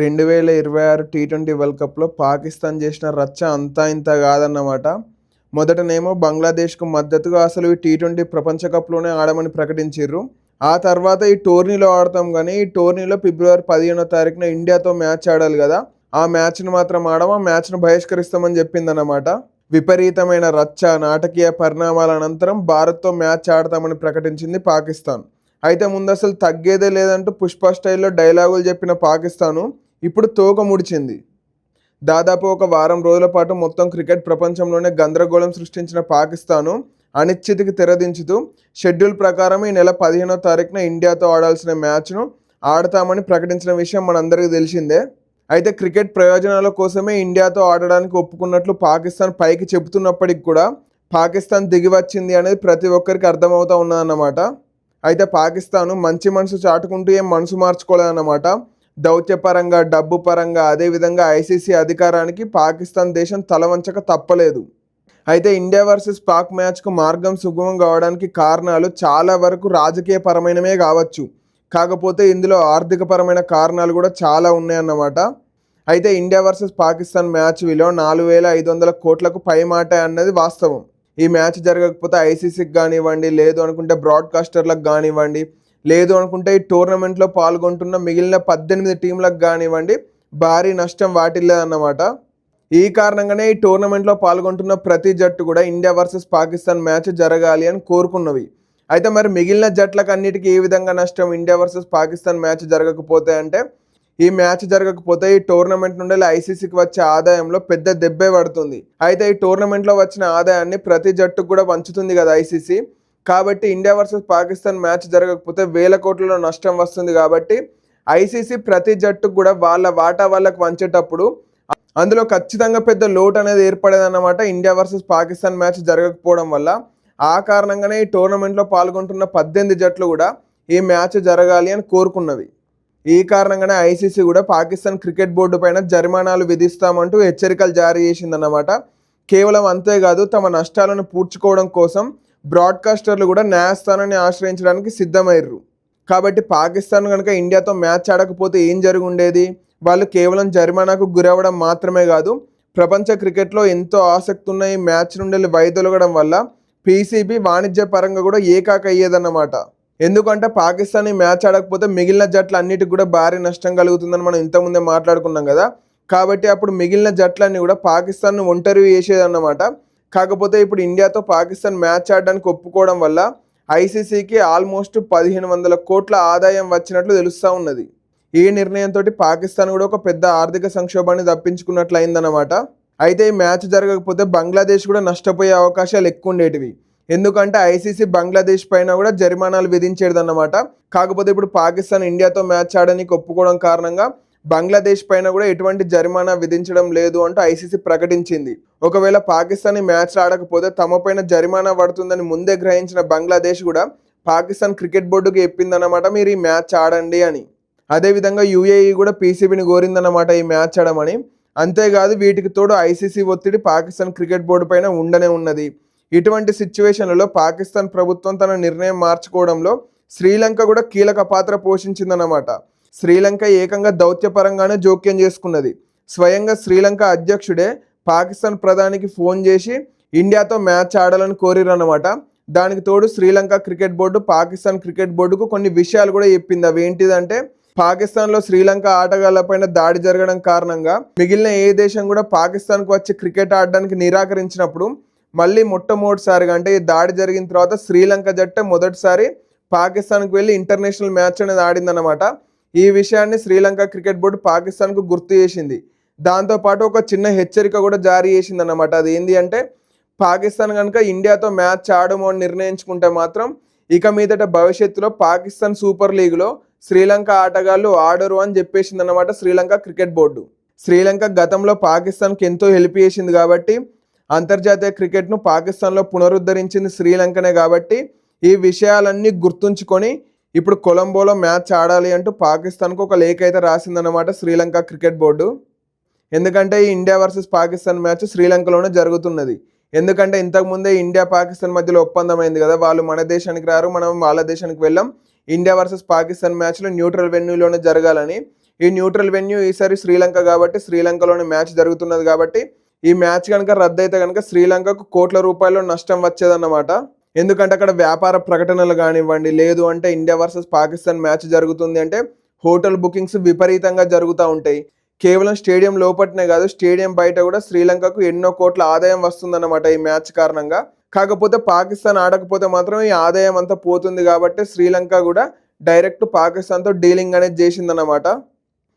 రెండు వేల ఇరవై ఆరు టీ ట్వంటీ వరల్డ్ కప్లో పాకిస్తాన్ చేసిన రచ్చ అంతా ఇంత కాదన్నమాట. మొదటనేమో బంగ్లాదేశ్కు మద్దతుగా అసలు ఈ టీ ట్వంటీ ప్రపంచ కప్లోనే ఆడమని ప్రకటించారు ఆ తర్వాత ఈ టోర్నీలో ఆడతాం కానీ ఈ టోర్నీలో ఫిబ్రవరి పదిహేనో తారీఖున ఇండియాతో మ్యాచ్ ఆడాలి కదా. ఆ మ్యాచ్ను మాత్రం ఆడము ఆ మ్యాచ్ను బహిష్కరిస్తామని చెప్పిందన్నమాట. విపరీతమైన రచ్చ నాటకీయ పరిణామాల అనంతరం భారత్తో మ్యాచ్ ఆడతామని ప్రకటించింది పాకిస్తాన్. అయితే ముందు అసలు తగ్గేదే లేదంటూ పుష్ప స్టైల్లో డైలాగులు చెప్పిన పాకిస్తాను. ఇప్పుడు తోక ముడిచింది. దాదాపు ఒక వారం రోజుల పాటు మొత్తం క్రికెట్ ప్రపంచంలోనే గందరగోళం సృష్టించిన పాకిస్తాను అనిశ్చితికి తెరదించుతూ షెడ్యూల్ ప్రకారం ఈ నెల పదిహేనో తారీఖున ఇండియాతో ఆడాల్సిన మ్యాచ్ను ఆడతామని ప్రకటించిన విషయం మనందరికీ తెలిసిందే. అయితే క్రికెట్ ప్రయోజనాల కోసమే ఇండియాతో ఆడడానికి ఒప్పుకున్నట్లు పాకిస్తాన్ పైకి చెబుతున్నప్పటికి కూడా పాకిస్తాన్ దిగి వచ్చింది అనేది ప్రతి ఒక్కరికి అర్థమవుతా ఉన్నదన్నమాట. అయితే పాకిస్తాను మంచి మనసు చాటుకుంటూ ఏం మనసు మార్చుకోలేదన్నమాట. దౌత్యపరంగా డబ్బు పరంగా అదేవిధంగా ఐసీసీ అధికారానికి పాకిస్తాన్ దేశం తలవంచక తప్పలేదు. అయితే ఇండియా వర్సెస్ పాక్ మ్యాచ్కు మార్గం సుగమం కావడానికి కారణాలు చాలా వరకు రాజకీయ పరమైనవే కావచ్చు. కాకపోతే ఇందులో ఆర్థికపరమైన కారణాలు కూడా చాలా ఉన్నాయన్నమాట. అయితే ఇండియా వర్సెస్ పాకిస్తాన్ మ్యాచ్ విలువ నాలుగు వేల ఐదు వందల కోట్లకు పై మాట అన్నది వాస్తవం. ఈ మ్యాచ్ జరగకపోతే ఐసీసీకి కానివ్వండి లేదు అనుకుంటే బ్రాడ్కాస్టర్లకు కానివ్వండి లేదు అనుకుంటే ఈ టోర్నమెంట్లో పాల్గొంటున్న మిగిలిన పద్దెనిమిది టీంలకు కానివ్వండి భారీ నష్టం వాటిల్లేదన్నమాట. ఈ కారణంగానే ఈ టోర్నమెంట్లో పాల్గొంటున్న ప్రతి జట్టు కూడా ఇండియా వర్సెస్ పాకిస్తాన్ మ్యాచ్ జరగాలి అని కోరుకున్నవి. అయితే మరి మిగిలిన జట్లకు అన్నిటికీ ఏ విధంగా నష్టం ఇండియా వర్సెస్ పాకిస్తాన్ మ్యాచ్ జరగకపోతే అంటే ఈ మ్యాచ్ జరగకపోతే ఈ టోర్నమెంట్ నుండి ఐసీసీకి వచ్చే ఆదాయంలో పెద్ద దెబ్బే పడుతుంది. అయితే ఈ టోర్నమెంట్లో వచ్చిన ఆదాయాన్ని ప్రతి జట్టుకు కూడా పంచుతుంది కదా ఐసీసీ. కాబట్టి ఇండియా వర్సెస్ పాకిస్తాన్ మ్యాచ్ జరగకపోతే వేల కోట్లలో నష్టం వస్తుంది కాబట్టి ఐసీసీ ప్రతి జట్టుకు కూడా వాళ్ళ వాటా వాళ్ళకు వంచేటప్పుడు అందులో ఖచ్చితంగా పెద్ద లోటు అనేది ఏర్పడేదన్నమాట ఇండియా వర్సెస్ పాకిస్తాన్ మ్యాచ్ జరగకపోవడం వల్ల. ఆ కారణంగానే ఈ టోర్నమెంట్లో పాల్గొంటున్న పద్దెనిమిది జట్లు కూడా ఈ మ్యాచ్ జరగాలి అని కోరుకున్నవి. ఈ కారణంగానే ఐసీసీ కూడా పాకిస్తాన్ క్రికెట్ బోర్డు పైన జరిమానాలు విధిస్తామంటూ హెచ్చరికలు జారీ చేసిందన్నమాట. కేవలం అంతేకాదు తమ నష్టాలను పూడ్చుకోవడం కోసం బ్రాడ్కాస్టర్లు కూడా న్యాయస్థానాన్ని ఆశ్రయించడానికి సిద్ధమయ్యారు కాబట్టి పాకిస్తాన్ కనుక ఇండియాతో మ్యాచ్ ఆడకపోతే ఏం జరిగి ఉండేది వాళ్ళు కేవలం జరిమానాకు గురవ్వడం మాత్రమే కాదు ప్రపంచ క్రికెట్లో ఎంతో ఆసక్తి ఉన్న ఈ మ్యాచ్ నుండి వైదొలగడం వల్ల పీసీబీ వాణిజ్య పరంగా కూడా ఏకాక అయ్యేదన్నమాట. ఎందుకంటే పాకిస్తాన్ ఈ మ్యాచ్ ఆడకపోతే మిగిలిన జట్లు అన్నిటికి కూడా భారీ నష్టం కలుగుతుందని మనం ఇంతకుముందే మాట్లాడుకున్నాం కదా. కాబట్టి అప్పుడు మిగిలిన జట్లన్నీ కూడా పాకిస్తాన్ను ఒంటరి వేసేదన్నమాట. కాకపోతే ఇప్పుడు ఇండియాతో పాకిస్తాన్ మ్యాచ్ ఆడడానికి ఒప్పుకోవడం వల్ల ఐసీసీకి ఆల్మోస్ట్ పదిహేను వందల కోట్ల ఆదాయం వచ్చినట్లు తెలుస్తూ ఉన్నది. ఈ నిర్ణయంతో పాకిస్తాన్ కూడా ఒక పెద్ద ఆర్థిక సంక్షోభాన్ని తప్పించుకున్నట్లు అయిందన్నమాట అయితే ఈ మ్యాచ్ జరగకపోతే బంగ్లాదేశ్ కూడా నష్టపోయే అవకాశాలు ఎక్కువ ఉండేటివి. ఎందుకంటే ఐసీసీ బంగ్లాదేశ్ పైన కూడా జరిమానాలు విధించేదన్నమాట. కాకపోతే ఇప్పుడు పాకిస్తాన్ ఇండియాతో మ్యాచ్ ఆడడానికి ఒప్పుకోవడం కారణంగా బంగ్లాదేశ్ పైన కూడా ఎటువంటి జరిమానా విధించడం లేదు అంటూ ఐసీసీ ప్రకటించింది. ఒకవేళ పాకిస్తాన్ మ్యాచ్ ఆడకపోతే తమ పైన జరిమానా పడుతుందని ముందే గ్రహించిన బంగ్లాదేశ్ కూడా పాకిస్తాన్ క్రికెట్ బోర్డుకి చెప్పిందన్నమాట మీరు ఈ మ్యాచ్ ఆడండి అని. అదేవిధంగా యూఏఈ కూడా పీసీబీని కోరిందన్నమాట ఈ మ్యాచ్ ఆడమని అంతేకాదు వీటికి తోడు ఐసీసీ ఒత్తిడి పాకిస్తాన్ క్రికెట్ బోర్డు పైన ఉండనే ఉన్నది. ఇటువంటి సిచ్యువేషన్లలో పాకిస్తాన్ ప్రభుత్వం తన నిర్ణయం మార్చుకోవడంలో శ్రీలంక కూడా కీలక పాత్ర పోషించిందన్నమాట. శ్రీలంక ఏకంగా దౌత్యపరంగానే జోక్యం చేసుకున్నది. స్వయంగా శ్రీలంక అధ్యక్షుడే పాకిస్తాన్ ప్రధానికి ఫోన్ చేసి ఇండియాతో మ్యాచ్ ఆడాలని కోరిరన్నమాట. దానికి తోడు Sri Lanka cricket board Pakistan cricket బోర్డుకు కొన్ని విషయాలు కూడా చెప్పింది. అవి ఏంటిదంటే పాకిస్తాన్లో శ్రీలంక ఆటగాళ్ళపైన దాడి జరగడం కారణంగా మిగిలిన ఏ దేశం కూడా పాకిస్తాన్కు వచ్చి క్రికెట్ ఆడడానికి నిరాకరించినప్పుడు మళ్ళీ మొట్టమొదటిసారిగా అంటే ఈ దాడి జరిగిన తర్వాత శ్రీలంక జట్టే మొదటిసారి పాకిస్తాన్కి వెళ్ళి ఇంటర్నేషనల్ మ్యాచ్ అనేది ఆడిందన్నమాట. ఈ విషయాన్ని శ్రీలంక క్రికెట్ బోర్డు పాకిస్తాన్కు గుర్తు చేసింది. దాంతోపాటు ఒక చిన్న హెచ్చరిక కూడా జారీ చేసింది అన్నమాట అది ఏంటి అంటే పాకిస్తాన్ కనుక ఇండియాతో మ్యాచ్ ఆడము అని నిర్ణయించుకుంటే మాత్రం ఇక మీదట భవిష్యత్తులో పాకిస్తాన్ సూపర్ లీగ్లో శ్రీలంక ఆటగాళ్ళు ఆడరు అని చెప్పేసింది అన్నమాట శ్రీలంక క్రికెట్ బోర్డు. శ్రీలంక గతంలో పాకిస్తాన్కి ఎంతో హెల్ప్ చేసింది కాబట్టి అంతర్జాతీయ క్రికెట్ను పాకిస్తాన్లో పునరుద్ధరించింది శ్రీలంకనే కాబట్టి ఈ విషయాలన్నీ గుర్తుంచుకొని ఇప్పుడు కొలంబోలో మ్యాచ్ ఆడాలి అంటూ పాకిస్తాన్కు ఒక లేఖ అయితే రాసిందన్నమాట శ్రీలంక క్రికెట్ బోర్డు. ఎందుకంటే ఈ ఇండియా వర్సెస్ పాకిస్తాన్ మ్యాచ్ శ్రీలంకలోనే జరుగుతున్నది. ఎందుకంటే ఇంతకుముందే ఇండియా పాకిస్తాన్ మధ్యలో ఒప్పందం అయింది కదా వాళ్ళు మన దేశానికి రారు మనం వాళ్ళ దేశానికి వెళ్ళాం. ఇండియా వర్సెస్ పాకిస్తాన్ మ్యాచ్లో న్యూట్రల్ వెన్యూలోనే జరగాలని. ఈ న్యూట్రల్ వెన్యూ ఈసారి శ్రీలంక కాబట్టి శ్రీలంకలోని మ్యాచ్ జరుగుతున్నది కాబట్టి ఈ మ్యాచ్ కనుక రద్దయితే కనుక శ్రీలంకకు కోట్ల రూపాయలు నష్టం వచ్చేదన్నమాట. ఎందుకంటే అక్కడ వ్యాపార ప్రకటనలు కానివ్వండి లేదు అంటే ఇండియా వర్సెస్ పాకిస్తాన్ మ్యాచ్ జరుగుతుంది అంటే హోటల్ బుకింగ్స్ విపరీతంగా జరుగుతూ ఉంటాయి. కేవలం స్టేడియం లోపట్నే కాదు స్టేడియం బయట కూడా శ్రీలంకకు ఎన్నో కోట్ల ఆదాయం వస్తుందన్నమాట ఈ మ్యాచ్ కారణంగా. కాకపోతే పాకిస్తాన్ ఆడకపోతే మాత్రం ఈ ఆదాయం అంతా పోతుంది కాబట్టి శ్రీలంక కూడా డైరెక్ట్ పాకిస్తాన్తో డీలింగ్ అనేది చేసిందన్నమాట.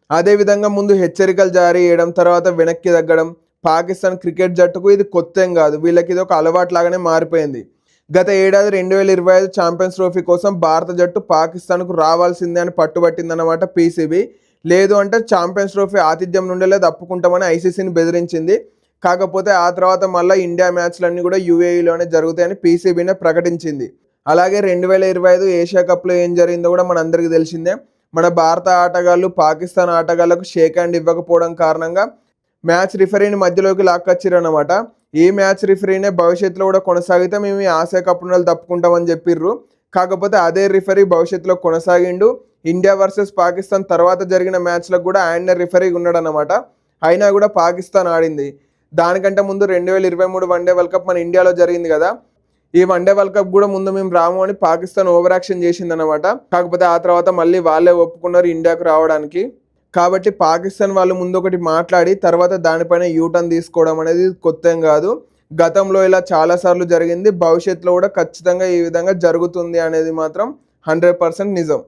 అదేవిధంగా ముందు హెచ్చరికలు జారీ చేయడం తర్వాత వెనక్కి తగ్గడం పాకిస్తాన్ క్రికెట్ జట్టుకు ఇది కొత్త కాదు. వీళ్ళకి ఇది ఒక అలవాటు లాగానే మారిపోయింది. గత ఏడాది రెండు వేల ఇరవై ఐదు ఛాంపియన్స్ ట్రోఫీ కోసం భారత జట్టు పాకిస్తాన్కు రావాల్సిందే అని పట్టుబట్టిందన్నమాట పీసీబీ లేదు అంటే ఛాంపియన్స్ ట్రోఫీ ఆతిథ్యం నుండేలే తప్పుకుంటామని ఐసీసీని బెదిరించింది. కాకపోతే ఆ తర్వాత మళ్ళీ ఇండియా మ్యాచ్లన్నీ కూడా యూఏఈలోనే జరుగుతాయని పీసీబీనే ప్రకటించింది. అలాగే రెండు వేల ఇరవై ఐదు ఏషియా కప్లో ఏం జరిగిందో కూడా మన అందరికీ తెలిసిందే. మన భారత ఆటగాళ్ళు పాకిస్తాన్ ఆటగాళ్ళకు షేక్ హ్యాండ్ ఇవ్వకపోవడం కారణంగా మ్యాచ్ రిఫరీని మధ్యలోకి లాక్కొచ్చిరన్నమాట. ఈ మ్యాచ్ రిఫరీనే భవిష్యత్తులో కూడా కొనసాగితే మేము ఈ ఆసియా కప్ నుండి తప్పుకుంటామని చెప్పిర్రు. కాకపోతే అదే రిఫరీ భవిష్యత్తులో కొనసాగిండు. ఇండియా వర్సెస్ పాకిస్తాన్ తర్వాత జరిగిన మ్యాచ్లకు కూడా ఆయనే రిఫరీగా ఉన్నాడు అనమాట అయినా కూడా పాకిస్తాన్ ఆడింది. దానికంటే ముందు రెండు వేల ఇరవై మూడు వన్డే వరల్డ్ కప్ మన ఇండియాలో జరిగింది కదా. ఈ వన్డే వరల్డ్ కప్ కూడా ముందు మేము రాము అని పాకిస్తాన్ ఓవర్ యాక్షన్ చేసిందనమాట కాకపోతే ఆ తర్వాత మళ్ళీ వాళ్ళే ఒప్పుకున్నారు ఇండియాకు రావడానికి. కాబట్టి పాకిస్తాన్ వాళ్ళు ముందు ఒకటి మాట్లాడి తర్వాత దానిపైన యూటర్న్ తీసుకోవడం అనేది కొత్తం కాదు. గతంలో ఇలా చాలాసార్లు జరిగింది. భవిష్యత్తులో కూడా ఖచ్చితంగా ఈ విధంగా జరుగుతుంది అనేది మాత్రం హండ్రెడ్ పర్సెంట్ నిజం.